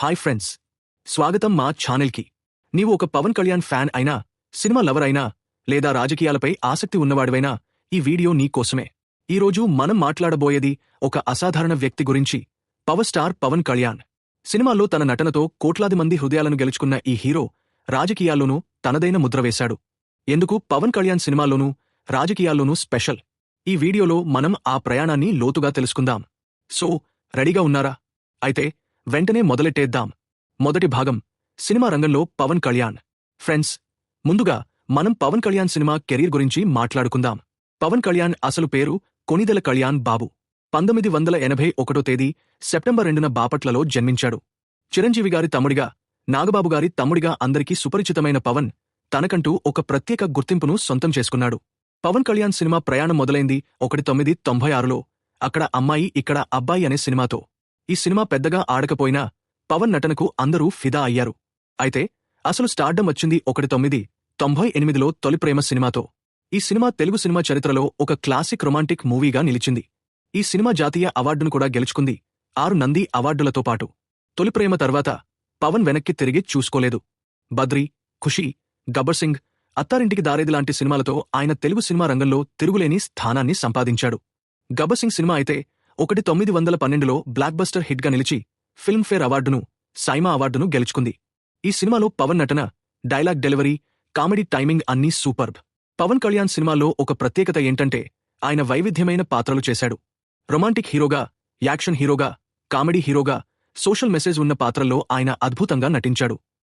Hi friends. స్వాగతం మా ఛానల్కి. నీవు ఒక పవన్ కళ్యాణ్ ఫ్యాన్ అయినా సినిమా లవర్ అయినా లేదా రాజకీయాలపై ఆసక్తి ఉన్నవాడివైనా ఈ వీడియో నీ కోసమే. ఈరోజు మనం మాట్లాడబోయేది ఒక అసాధారణ వ్యక్తి గురించి పవర్ స్టార్ పవన్ కళ్యాణ్. సినిమాల్లో తన నటనతో కోట్లాది మంది హృదయాలను గెలుచుకున్న ఈ హీరో రాజకీయాల్లోనూ తనదైన ముద్ర వేశాడు. ఎందుకు పవన్ కళ్యాణ్ సినిమాల్లోనూ రాజకీయాల్లోనూ స్పెషల్? ఈ వీడియోలో మనం ఆ ప్రయాణాన్ని లోతుగా తెలుసుకుందాం. సో రెడీగా ఉన్నారా? అయితే వెంటనే మొదలెట్టేద్దాం. మొదటి భాగం సినిమా రంగంలో పవన్ కళ్యాణ్. ఫ్రెండ్స్ ముందుగా మనం పవన్ కళ్యాణ్ సినిమా కెరీర్ గురించి మాట్లాడుకుందాం. పవన్ కళ్యాణ్ అసలు పేరు కొనిదెల కళ్యాణ్ బాబు. పంతొమ్మిది వందల ఎనభై ఒకటో తేదీ సెప్టెంబర్ రెండున బాపట్లలో జన్మించాడు. చిరంజీవి గారి తమ్ముడిగా నాగబాబు గారి తమ్ముడిగా అందరికీ సుపరిచితమైన పవన్ తనకంటూ ఒక ప్రత్యేక గుర్తింపును సొంతం చేసుకున్నాడు. పవన్ కళ్యాణ్ సినిమా ప్రయాణం మొదలైంది ఒకటి తొమ్మిది తొంభై ఆరులో అక్కడ అమ్మాయి ఇక్కడ అబ్బాయి అనే సినిమాతో. ఈ సినిమా పెద్దగా ఆడకపోయినా పవన్ నటనకు అందరూ ఫిదా అయ్యారు. అయితే అసలు స్టార్డం వచ్చింది ఒకటి తొమ్మిది తొంభై ఎనిమిదిలో తొలి ప్రేమ సినిమాతో. ఈ సినిమా తెలుగు సినిమా చరిత్రలో ఒక క్లాసిక్ రొమాంటిక్ మూవీగా నిలిచింది. ఈ సినిమా జాతీయ అవార్డును కూడా గెలుచుకుంది ఆరు నంది అవార్డులతో పాటు. తొలి ప్రేమ తర్వాత పవన్ వెనక్కి తిరిగి చూసుకోలేదు. బద్రి ఖుషి గబ్బర్ సింగ్ అత్తారింటికి దారేది లాంటి సినిమాలతో ఆయన తెలుగు సినిమా రంగంలో తిరుగులేని స్థానాన్ని సంపాదించాడు. గబ్బర్ సింగ్ సినిమా అయితే ఒకటి తొమ్మిది వందల పన్నెండులో బ్లాక్ బస్టర్ హిట్గా నిలిచి ఫిల్మ్ఫేర్ అవార్డును సైమా అవార్డును గెలుచుకుంది. ఈ సినిమాలో పవన్ నటన డైలాగ్ డెలివరీ కామెడీ టైమింగ్ అన్నీ సూపర్బ్. పవన్ కళ్యాణ్ సినిమాలో ఒక ప్రత్యేకత ఏంటంటే ఆయన వైవిధ్యమైన పాత్రలు చేశాడు. రొమాంటిక్ హీరోగా యాక్షన్ హీరోగా కామెడీ హీరోగా సోషల్ మెసేజ్ ఉన్న పాత్రల్లో ఆయన అద్భుతంగా నటించాడు.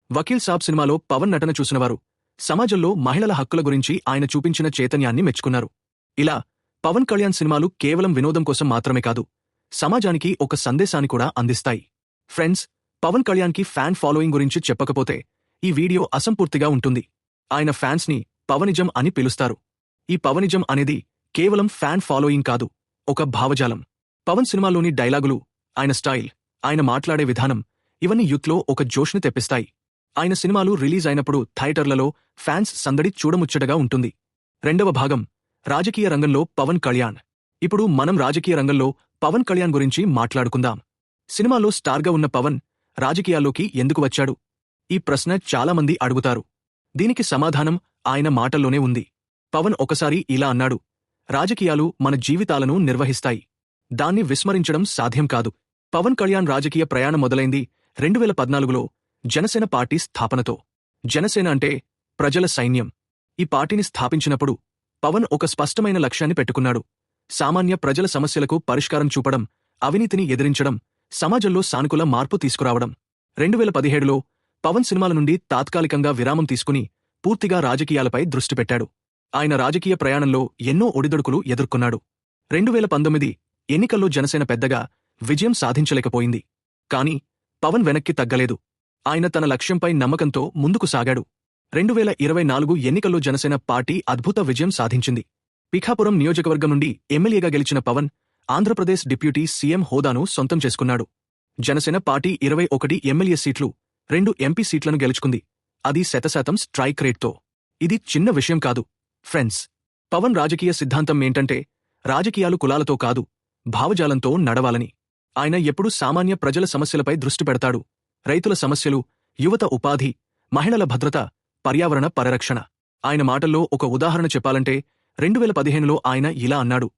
వకీల్ సాబ్ సినిమాలో పవన్ నటన చూసినవారు సమాజంలో మహిళల హక్కుల గురించి ఆయన చూపించిన చైతన్యాన్ని మెచ్చుకున్నారు. ఇలా పవన్ కళ్యాణ్ సినిమాలు కేవలం వినోదం కోసం మాత్రమే కాదు సమాజానికి ఒక సందేశాన్ని కూడా అందిస్తాయి. ఫ్రెండ్స్ పవన్ కళ్యాణ్కి ఫ్యాన్ ఫాలోయింగ్ గురించి చెప్పకపోతే ఈ వీడియో అసంపూర్తిగా ఉంటుంది. ఆయన ఫ్యాన్స్ని పవనిజం అని పిలుస్తారు. ఈ పవనిజం అనేది కేవలం ఫ్యాన్ ఫాలోయింగ్ కాదు ఒక భావజాలం. పవన్ సినిమాలోని డైలాగులు ఆయన స్టైల్ ఆయన మాట్లాడే విధానం ఇవన్నీ యూత్లో ఒక జోష్ని తెప్పిస్తాయి. ఆయన సినిమాలు రిలీజ్ అయినప్పుడు థియేటర్లలో ఫ్యాన్స్ సందడి చూడముచ్చటగా ఉంటుంది. రెండవ భాగం రాజకీయ రంగంలో పవన్ కళ్యాణ్. ఇప్పుడు మనం రాజకీయ రంగంలో పవన్ కళ్యాణ్ గురించి మాట్లాడుకుందాం. సినిమాలో స్టార్గా ఉన్న పవన్ రాజకీయాల్లోకి ఎందుకు వచ్చాడు? ఈ ప్రశ్న చాలామంది అడుగుతారు. దీనికి సమాధానం ఆయన మాటల్లోనే ఉంది. పవన్ ఒకసారి ఇలా అన్నాడు. రాజకీయాలు మన జీవితాలను నిర్వహిస్తాయి. దాన్ని విస్మరించడం సాధ్యం కాదు. పవన్ కళ్యాణ్ రాజకీయ ప్రయాణం మొదలైంది రెండు వేల పద్నాలుగులో జనసేన పార్టీ స్థాపనతో. జనసేన అంటే ప్రజల సైన్యం. ఈ పార్టీని స్థాపించినప్పుడు పవన్ ఒక స్పష్టమైన లక్ష్యాన్ని పెట్టుకున్నాడు. సామాన్య ప్రజల సమస్యలకు పరిష్కారం చూపడం అవినీతిని ఎదిరించడం సమాజంలో సానుకూల మార్పు తీసుకురావడం. రెండు వేల పదిహేడులో పవన్ సినిమాల నుండి తాత్కాలికంగా విరామం తీసుకుని పూర్తిగా రాజకీయాలపై దృష్టి పెట్టాడు. ఆయన రాజకీయ ప్రయాణంలో ఎన్నో ఒడిదొడుకులు ఎదుర్కొన్నాడు. రెండు వేల పంతొమ్మిది ఎన్నికల్లో జనసేన పెద్దగా విజయం సాధించలేకపోయింది. కాని పవన్ వెనక్కి తగ్గలేదు. ఆయన తన లక్ష్యంపై నమ్మకంతో ముందుకు సాగాడు. రెండు వేల ఇరవై నాలుగు ఎన్నికల్లో జనసేన పార్టీ అద్భుత విజయం సాధించింది. పిఖాపురం నియోజకవర్గం నుండి ఎమ్మెల్యేగా గెలిచిన పవన్ ఆంధ్రప్రదేశ్ డిప్యూటీ సీఎం హోదాను సొంతం చేసుకున్నాడు. జనసేన పార్టీ ఇరవై ఒకటి ఎమ్మెల్యే సీట్లు రెండు ఎంపీ సీట్లను గెలుచుకుంది. అది శతశాతం స్ట్రైక్ రేట్తో. ఇది చిన్న విషయం కాదు. ఫ్రెండ్స్ పవన్ రాజకీయ సిద్ధాంతం ఏంటంటే రాజకీయాలు కులాలతో కాదు భావజాలంతో నడవాలని. ఆయన ఎప్పుడూ సామాన్య ప్రజల సమస్యలపై దృష్టి పెడతాడు. రైతుల సమస్యలు యువత ఉపాధి మహిళల భద్రత పర్యావరణ పరిరక్షణ. ఆయన మాటల్లో ఒక ఉదాహరణ చెప్పాలంటే రెండు వేల పదిహేనులో ఆయన ఇలా అన్నాడు.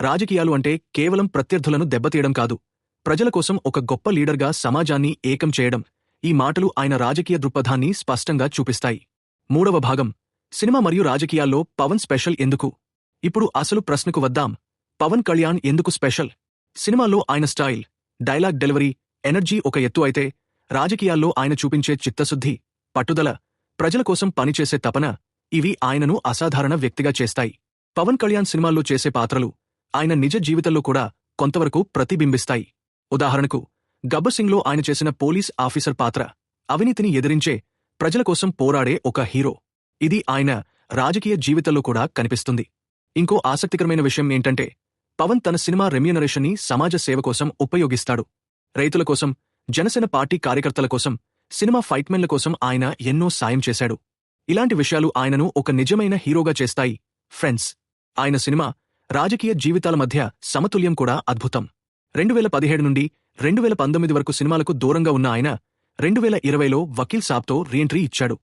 రాజకీయాలు అంటే కేవలం ప్రత్యర్థులను దెబ్బతీయడం కాదు. ప్రజల కోసం ఒక గొప్ప లీడర్గా సమాజాన్ని ఏకం చేయడం. ఈ మాటలు ఆయన రాజకీయ దృక్పథాన్ని స్పష్టంగా చూపిస్తాయి. మూడవ భాగం. సినిమా మరియు రాజకీయాల్లో పవన్ స్పెషల్ ఎందుకు? ఇప్పుడు అసలు ప్రశ్నకు వద్దాం. పవన్ కళ్యాణ్ ఎందుకు స్పెషల్? సినిమాల్లో ఆయన స్టైల్ డైలాగ్ డెలివరీ ఎనర్జీ ఒక ఎత్తు అయితే రాజకీయాల్లో ఆయన చూపించే చిత్తశుద్ధి పట్టుదల ప్రజల కోసం పనిచేసే తపన ఇవి ఆయనను అసాధారణ వ్యక్తిగా చేస్తాయి. పవన్ కళ్యాణ్ సినిమాల్లో చేసే పాత్రలు ఆయన నిజ జీవితంలో కూడా కొంతవరకు ప్రతిబింబిస్తాయి. ఉదాహరణకు గబ్బర్ సింగ్లో ఆయన చేసిన పోలీస్ ఆఫీసర్ పాత్ర అవినీతిని ఎదిరించే ప్రజల కోసం పోరాడే ఒక హీరో. ఇది ఆయన రాజకీయ జీవితంలో కూడా కనిపిస్తుంది. ఇంకో ఆసక్తికరమైన విషయం ఏంటంటే పవన్ తన సినిమా రెమ్యూనరేషన్ని సమాజ సేవ కోసం ఉపయోగిస్తాడు. రైతుల కోసం జనసేన పార్టీ కార్యకర్తల కోసం సినిమా ఫైట్మెన్ల కోసం ఆయన ఎన్నో సాయం చేశాడు. ఇలాంటి విషయాలు ఆయనను ఒక నిజమైన హీరోగా చేస్తాయి. ఫ్రెండ్స్ ఆయన సినిమా రాజకీయ జీవితాల మధ్య సమతుల్యం కూడా అద్భుతం. రెండు వేల పదిహేడు నుండి రెండు వేల పంతొమ్మిది వరకు సినిమాలకు దూరంగా ఉన్న ఆయన రెండు వేల ఇరవైలో వకీల్ సాబ్తో రీఎంట్రీ ఇచ్చాడు.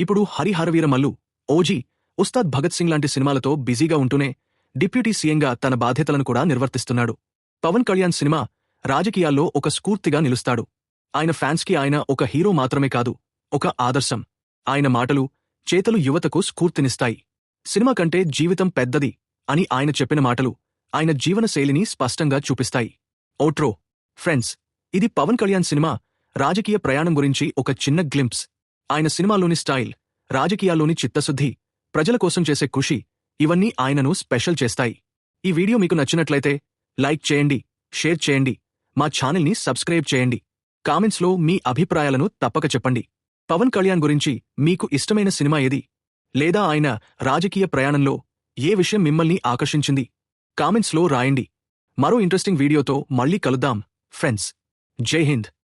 ఇప్పుడు హరిహరవీర మల్లు ఓజీ ఉస్తాద్ భగత్ సింగ్ లాంటి సినిమాలతో బిజీగా ఉంటూనే డిప్యూటీ సీఎంగా తన బాధ్యతలను కూడా నిర్వర్తిస్తున్నాడు. పవన్ కళ్యాణ్ సినిమా రాజకీయాల్లో ఒక స్ఫూర్తిగా నిలుస్తాడు. ఆయన ఫ్యాన్స్కి ఆయన ఒక హీరో మాత్రమే కాదు ఒక ఆదర్శం. ఆయన మాటలు చేతలు యువతకు స్ఫూర్తినిస్తాయి. సినిమా కంటే జీవితం పెద్దది అని ఆయన చెప్పిన మాటలు ఆయన జీవనశైలిని స్పష్టంగా చూపిస్తాయి. ఓట్రో ఫ్రెండ్స్ ఇది పవన్ కళ్యాణ్ సినిమా రాజకీయ ప్రయాణం గురించి ఒక చిన్న గ్లింప్స్. ఆయన సినిమాలోని స్టైల్ రాజకీయాల్లోని చిత్తశుద్ధి ప్రజల కోసం చేసే కృషి ఇవన్నీ ఆయనను స్పెషల్ చేస్తాయి. ఈ వీడియో మీకు నచ్చినట్లయితే లైక్ చేయండి షేర్ చేయండి మా ఛానల్ని సబ్స్క్రైబ్ చేయండి. కామెంట్స్లో మీ అభిప్రాయాలను తప్పక చెప్పండి. పవన్ కళ్యాణ్ గురించి మీకు ఇష్టమైన సినిమా ఏది? లేదా ఆయన రాజకీయ ప్రయాణంలో ఏ విషయం మిమ్మల్ని ఆకర్షించింది? కామెంట్స్లో రాయండి. మరో ఇంట్రెస్టింగ్ వీడియోతో మళ్ళీ కలుద్దాం. ఫ్రెండ్స్ జై హింద్.